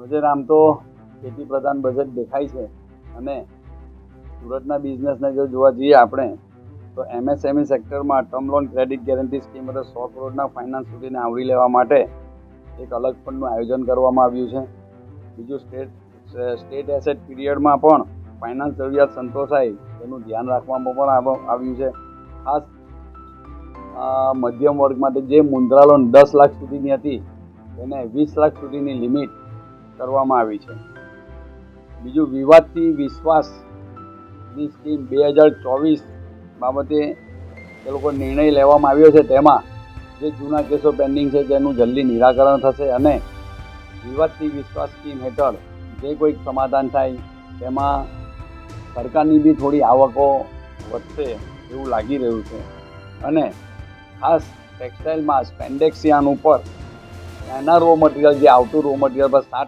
Budget આમ તો ખેતી પ્રધાન બજેટ દેખાય છે અને સુરતના બિઝનેસને જો જોવા જઈએ આપણે, તો એમએસએમઈ સેક્ટરમાં term loan credit guarantee scheme એટલે સો કરોડના ફાઇનાન્સ સુધીને આવરી લેવા માટે એક અલગ ફંડનું આયોજન કરવામાં આવ્યું છે. બીજું સ્ટેટ સ્ટેટ એસેટ પીરિયડમાં પણ ફાઇનાન્સ જરૂરિયાત સંતોષાય તેનું ધ્યાન રાખવામાં પણ આવ્યું છે. ખાસ મધ્યમ વર્ગ માટે જે મુદ્રા લોન દસ લાખ સુધીની હતી, તેને વીસ લાખ સુધીની લિમિટ કરવામાં આવી છે. બીજું વિવાદથી વિશ્વાસની સ્કીમ બે હજાર ચોવીસ બાબતે એ લોકો નિર્ણય લેવામાં આવ્યો છે. તેમાં જે જૂના કેસો પેન્ડિંગ છે તેનું જલ્દી નિરાકરણ થશે અને વિવાદથી વિશ્વાસ સ્કીમ હેઠળ જે કોઈક સમાધાન થાય તેમાં સરકારની બી થોડી આવકો વધશે એવું લાગી રહ્યું છે. અને ખાસ ટેક્સટાઇલમાં સ્પેન્ડેક્સિયાન ઉપર એના રો મટીરિયલ જે આવતું રો મટીરિયલ પર સાત